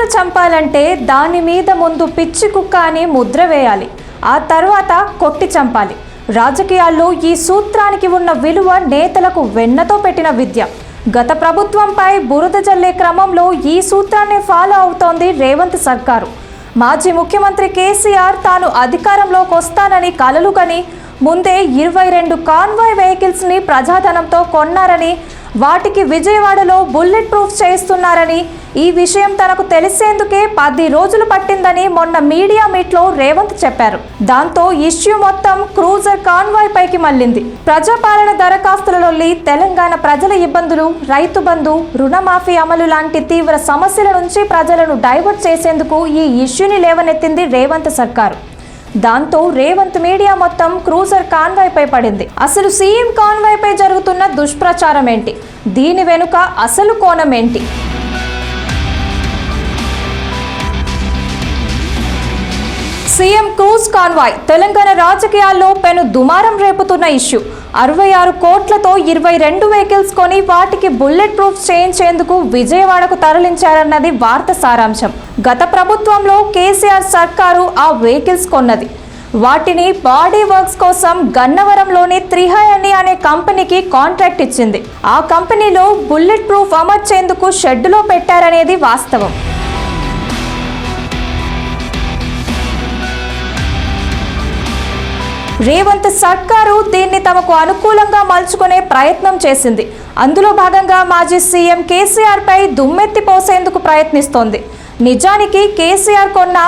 కుక్కను చంపాలంటే దాని మీద ముందు పిచ్చి కుక్క అని ముద్ర వేయాలి. ఆ తర్వాత కొట్టి చంపాలి. రాజకీయాల్లో ఈ సూత్రానికి ఉన్న విలువ నేతలకు వెన్నతో పెట్టిన విద్య. గత ప్రభుత్వంపై బురద జల్లే క్రమంలో ఈ సూత్రాన్ని ఫాలో అవుతోంది రేవంత్ సర్కారు. మాజీ ముఖ్యమంత్రి కేసీఆర్ తాను అధికారంలోకి వస్తానని కలలు కని ముందే ఇరవై రెండు కాన్వాయ్ వెహికల్స్ని ప్రజాధనంతో కొన్నారని వాటికి విజయవాడలో బుల్లెట్ ప్రూఫ్ చేస్తున్నారని ఈ విషయం తనకు తెలిసేందుకే పది రోజులు పట్టిందని మొన్న మీడియా మీట్లో రేవంత్ చెప్పారు. దాంతో ఇష్యూ మొత్తం క్రూజర్ కాన్వాయ్ పైకి మళ్ళింది. ప్రజాపాలన దరఖాస్తులలోని తెలంగాణ ప్రజల ఇబ్బందులు రైతు బంధు రుణమాఫీ అమలు లాంటి తీవ్ర సమస్యల నుంచి ప్రజలను డైవర్ట్ చేసేందుకు ఈ ఇష్యూని లేవనెత్తింది రేవంత్ సర్కారు. దాంతో రేవంత్ మీడియా మొత్తం క్రూజర్ కాన్వాయ్ పై పడింది. అసలు సీఎం కాన్వాయ్ పై జరుగుతున్న దుష్ప్రచారం ఏంటి దీని వెనుక అసలు కోణం ఏంటి సీఎం క్రూజ్ కాన్వాయ్ తెలంగాణ రాజకీయాల్లో పెను దుమారం రేపుతున్న ఇష్యూ. అరవై ఆరు కోట్లతో ఇరవై రెండు వెహికల్స్ కొని వాటికి బుల్లెట్ ప్రూఫ్ చేయించేందుకు విజయవాడకు తరలించారన్నది వార్త సారాంశం. గత ప్రభుత్వంలో కేసీఆర్ సర్కారు ఆ వెహికల్స్ కొన్నది. వాటిని బాడీ వర్క్స్ కోసం గన్నవరంలోని త్రిహయని అనే కంపెనీకి కాంట్రాక్ట్ ఇచ్చింది. ఆ కంపెనీలో బుల్లెట్ ప్రూఫ్ అమర్చేందుకు షెడ్డులో పెట్టారనేది వాస్తవం. రేవంత్ సర్కారు దీన్ని తమకు అనుకూలంగా మలుచుకునే ప్రయత్నం చేసింది. అందులో భాగంగా మాజీ సీఎం కేసీఆర్ పై దుమ్మెత్తి పోసేందుకు ప్రయత్నిస్తోంది. నిజానికి కేసీఆర్ కొన్న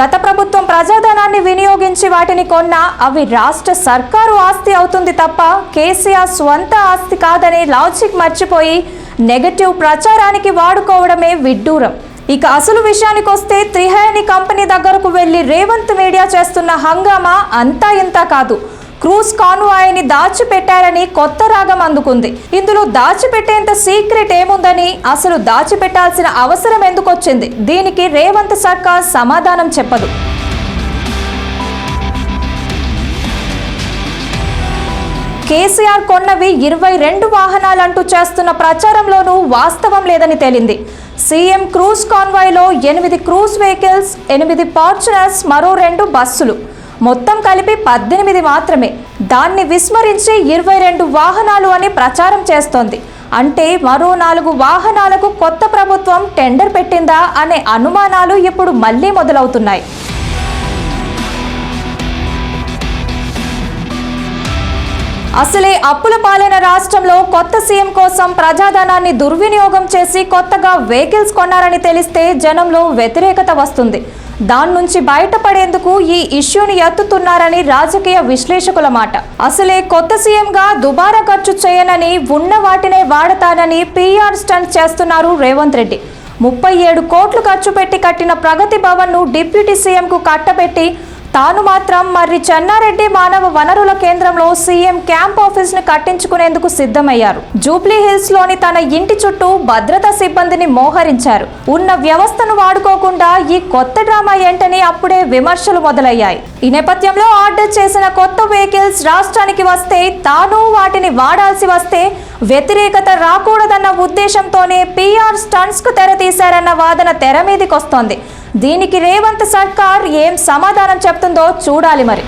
గత ప్రభుత్వం ప్రజాధనాన్ని వినియోగించి వాటిని కొన్న అవి రాష్ట్ర సర్కారు ఆస్తి అవుతుంది తప్ప కేసీఆర్ స్వంత ఆస్తి కాదనే లాజిక్ మర్చిపోయి నెగటివ్ ప్రచారానికి వాడుకోవడమే విడ్డూరం. ఇక అసలు విషయానికి వస్తే త్రిహేణి కంపెనీ దగ్గరకు వెళ్ళి రేవంత్ మీడియా చేస్తున్న హంగామా అంతా ఇంత కాదు. క్రూజ్ కాన్వాయ్ని దాచిపెట్టారని కొత్త రాగం అందుకుంది. ఇందులో దాచిపెట్టేంత సీక్రెట్ ఏముందని అసలు దాచిపెట్టాల్సిన అవసరం ఎందుకొచ్చింది? దీనికి రేవంత్ సర్కార్ సమాధానం చెప్పదు. కేసీఆర్ కొన్నవి ఇరవై రెండు వాహనాలంటూ చేస్తున్న ప్రచారంలోనూ వాస్తవం లేదని తేలింది. సీఎం క్రూజ్ కాన్వాయ్లో ఎనిమిది క్రూజ్ వెహికల్స్ ఎనిమిది ఫార్చునర్స్ మరో రెండు బస్సులు. మొత్తం కలిపి పద్దెనిమిది మాత్రమే. దాన్ని విస్మరించి ఇరవై రెండు వాహనాలు అని ప్రచారం చేస్తోంది. అంటే మరో నాలుగు వాహనాలకు కొత్త ప్రభుత్వం టెండర్ పెట్టిందా అనే అనుమానాలు ఇప్పుడు మళ్ళీ మొదలవుతున్నాయి. అసలే అప్పుల పాలైన రాష్ట్రంలో కొత్త సీఎం కోసం ప్రజాధనాన్ని దుర్వినియోగం చేసి కొత్తగా వెహికల్స్ కొన్నారని తెలిస్తే జనంలో వ్యతిరేకత వస్తుంది. దాని నుంచి బయటపడేందుకు ఈ ఇష్యూని ఎత్తుతున్నారని రాజకీయ విశ్లేషకుల మాట. అసలే కొత్త సీఎంగా దుబారా ఖర్చు చేయనని ఉన్న వాటినే వాడతానని పీఆర్ స్టంట్ చేస్తున్నారు రేవంత్ రెడ్డి. ముప్పై ఏడు కోట్లు ఖర్చు పెట్టి కట్టిన ప్రగతి భవన్ను డిప్యూటీ సీఎంకు కట్టబెట్టి తాను మాత్రం మర్రి చెన్నారెడ్డి మానవ వనరుల కేంద్రంలో సీఎం క్యాంప్ ఆఫీస్ను కట్టించుకునేందుకు సిద్ధమయ్యారు. జూబ్లీ హిల్స్లోని తన ఇంటి చుట్టూ భద్రతా సిబ్బందిని మోహరించారు. ఉన్న వ్యవస్థను వాడుకోకుండా ఈ కొత్త డ్రామా ఏంటని అప్పుడే విమర్శలు మొదలయ్యాయి. ఈ నేపథ్యంలో ఆర్డర్ చేసిన కొత్త వెహికల్స్ రాష్ట్రానికి వస్తే తాను వాటిని వాడాల్సి వస్తే వ్యతిరేకత రాకూడదన్న ఉద్దేశంతోనే పీఆర్ స్టన్స్కు తెరతీశారన్న వాదన తెర మీదకొస్తోంది దీనికి రేవంత్ సర్కార్ ఏం సమాధానం చెప్తుందో చూడాలి మరి.